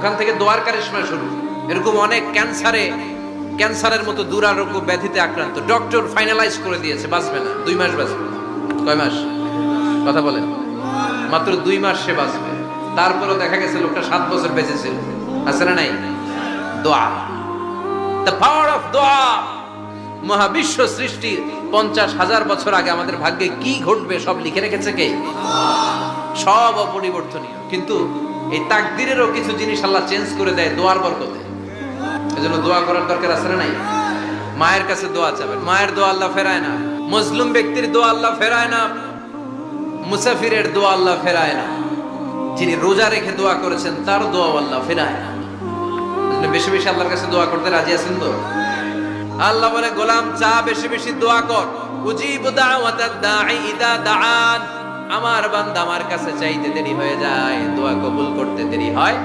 ওখান থেকে দোয়ার কারিশমা শুরু। এরকম অনেক ক্যান্সারে, ক্যান্সারের মতো দুরারোগ্য ব্যাধিতে আক্রান্ত। ডক্টর ফাইনালাইজ করে দিয়েছে, বাঁচবে না। দুই মাস বাঁচবে। কয় মাস? কথা বলেন। মাত্র দুই মাস সে বাঁচবে। তারপরে দেখা গেছে লোকটা সাত বছর বেঁচে ছিল আছে না নাই? দোয়া। দ্য পাওয়ার অফ দোয়া। মহাবিশ্ব সৃষ্টির পঞ্চাশ হাজার বছর আগে আমাদের ভাগ্যে কি ঘটবে সব লিখে রেখেছে কে? সব অপরিবর্তনীয়। কিন্তু এই তাকদিরেরও কিছু জিনিস আল্লাহ চেঞ্জ করে দেয় দোয়ার বরকতে। এজন্য দোয়া করার দরকার আছে নাই? মায়ের কাছে দোয়া চাবেন। মায়ের দোয়া আল্লাহ ফেরায় না। মজলুম ব্যক্তির দোয়া আল্লাহ ফেরায় না। মুসাফিরের দোয়া আল্লাহ ফেরায় না। যিনি রোজা রেখে দোয়া করেছেন, তার দোয়া আল্লাহ ফেরায় না। বেশি বেশি আল্লাহর কাছে দোয়া করতে রাজি আছেন তো? আল্লাহ বলে, গোলাম চা বেশি বেশি দোয়া কর। উজিব দাওয়াতাদ দাঈ ইদা দাআন। আমার বান্দা আমার কাছে চাইতে দেরি হয়ে যায় দোয়া কবুল করতে দেরি হয়।